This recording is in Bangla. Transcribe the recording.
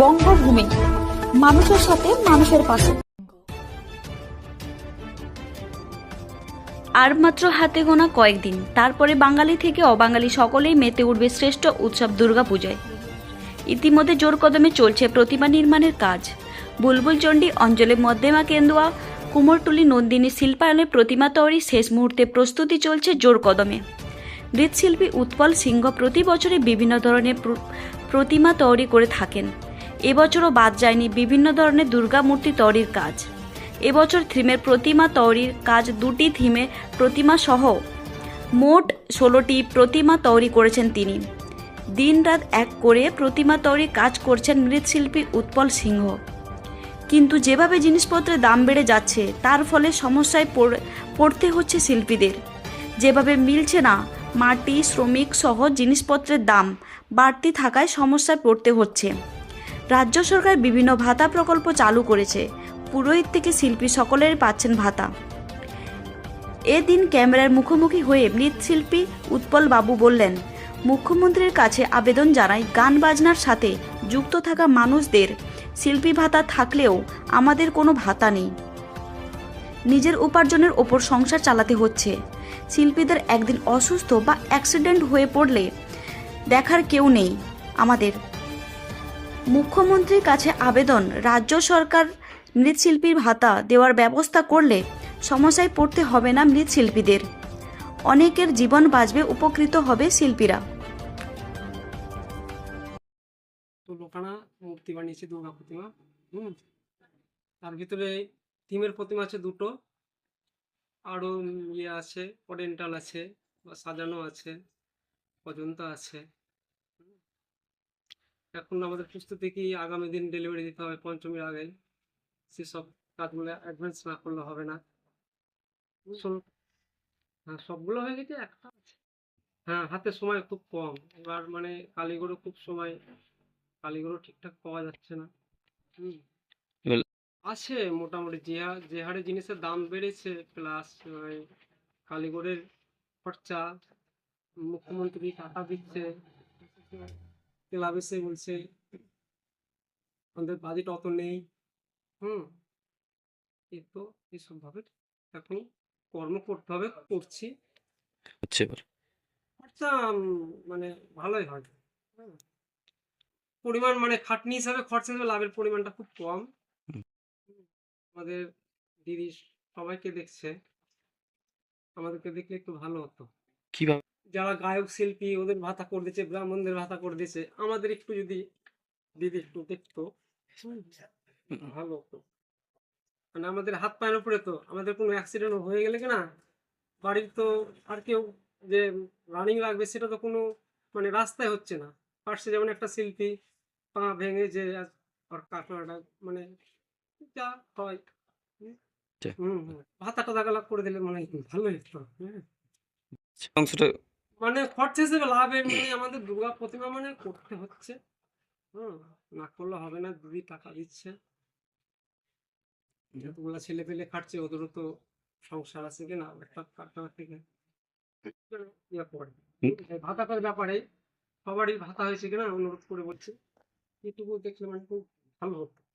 বঙ্গভূমি। মানুষের সাথে মানুষের পাশে। আর মাত্র হাতে গোনা কয়েকদিন, তারপরে বাঙালি থেকে অবাঙালি সকলেই মেতে উঠবে শ্রেষ্ঠ উৎসব দুর্গাপূজায়। ইতিমধ্যে জোর কদমে চলছে প্রতিমা নির্মাণের কাজ। বুলবুল চণ্ডী অঞ্চলে মধ্যমা কেন্দুয়া, কুমোরটুলি নন্দিনী শিল্পায়নের প্রতিমা তৈরি শেষ মুহূর্তে প্রস্তুতি চলছে জোর কদমে। মৃৎশিল্পী উৎপল সিংহ প্রতি বছরে বিভিন্ন ধরনের প্রতিমা তৈরি করে থাকেন। এবছরও বাদ যায়নি বিভিন্ন ধরনের দুর্গা মূর্তি তৈরির কাজ। এবছর থিমের প্রতিমা তৈরির কাজ দুটি থিমে প্রতিমা সহ মোট ষোলোটি প্রতিমা তৈরি করেছেন তিনি। দিনরাত এক করে প্রতিমা তৈরির কাজ করছেন মৃৎশিল্পী উৎপল সিংহ। কিন্তু যেভাবে জিনিসপত্রের দাম বেড়ে যাচ্ছে, তার ফলে সমস্যায় পড়- পড়তে হচ্ছে শিল্পীদের। যেভাবে মিলছে না, মাটি, শ্রমিক সহ জিনিসপত্রের দাম বাড়তি থাকায় সমস্যায় পড়তে হচ্ছে। রাজ্য সরকার বিভিন্ন ভাতা প্রকল্প চালু করেছে। পুরোহিত থেকে শিল্পী সকলের পাচ্ছেন ভাতা। এদিন ক্যামেরার মুখোমুখি হয়ে মৃৎশিল্পী উৎপল বাবু বললেন, মুখ্যমন্ত্রীর কাছে আবেদন জানায় গান বাজনার সাথে যুক্ত থাকা মানুষদের শিল্পী ভাতা থাকলেও আমাদের কোনো ভাতা নেই। নিজের উপার্জনের ওপর সংসার চালাতে হচ্ছে। শিল্পীদের একদিন অসুস্থ বা অ্যাক্সিডেন্ট হয়ে পড়লে দেখার কেউ নেই আমাদের। মুখ্যমন্ত্রীর কাছে আবেদন, রাজ্য সরকার মৃৎশিল্পীর ভাতা দেওয়ার ব্যবস্থা করলে সমস্যায় পড়তে হবে না মৃৎশিল্পীদের। অনেকের জীবন বাঁচবে, উপকৃত হবে শিল্পীরা। ষোলোখানা মূর্তি বানিয়েছি দুর্গা প্রতিমা, হুম? তার ভিতরে থিমের প্রতিমা আছে দুটো। আরও ইয়ে আছে ওরিয়েন্টাল আছে বা সাজানো আছে, অজন্তা আছে। এখন আমাদের প্রস্তুতি কি আগামী দিন ডেলিভারি দিতে হবে পঞ্চমীর আগে। সেসব কাজগুলো অ্যাডভান্স না করলে হবে না। হ্যাঁ সবগুলো হয়ে গেছে একটা হ্যাঁ হাতে সময় খুব কম। এবার মানে কালীগুলো খুব সময় কালীগুলো ঠিকঠাক পাওয়া যাচ্ছে না। হুম। আছে মোটামুটি যে হারে যে হারে জিনিসের দাম বেড়েছে প্লাস কালীগড়ের খরচা মুখ্যমন্ত্রী টাকা দিচ্ছে। ক্লাব এসে বলছে আমাদের বাজেট অত নেই। হুম এই তো এইসব ভাবে এখন কর্ম করতে হবে করছি। হচ্ছে খরচা মানে ভালোই হয়। পরিমাণ মানে খাটনি হিসাবে খরচা হিসাবে লাভের পরিমাণটা খুব কম। আমাদের দিদি সবাইকে দেখছে। আমাদেরকে দেখলে একটু ভালো হতো। কীভাবে? যারা গায়ক শিল্পী ওদের ভাতা করে দিচ্ছে ব্রাহ্মণদের ভাতা করে দিচ্ছে আমাদের একটু যদি দিদি একটু দেখতো। ভালো হতো। মানে আমাদের হাত পায়ের উপরে তো আমাদের কোনো অ্যাক্সিডেন্ট হয়ে গেলে কি না বাড়ির তো আর কেউ যে রানিং লাগবে সেটা তো কোনো মানে রাস্তায় হচ্ছে না। পাশে যেমন একটা শিল্পী পা ভেঙে যে আজ ওর কাটলাটা মানে যা হয়। হুম। হুম হুম। ভাতাটা দাগালা করে দিলে মানে ভালোই হতো। হ্যাঁ। অংশটা মানে খরচা হিসেবে লাভের মানে আমাদের দুর্গা প্রতিমা মানে করতে হচ্ছে। হুম, না করলে হবে না, দিদি টাকা দিচ্ছে। যতগুলা ছেলে পেলে খাটছে, ওদেরও তো সংসার আছে কিনা একটা কাটনা থেকে পড়ে ভাতাটার ব্যাপারে সবারই ভাতা হয়েছে কিনা অনুরোধ করে বলছি। এটুকু দেখলে মানে খুব ভালো হতো।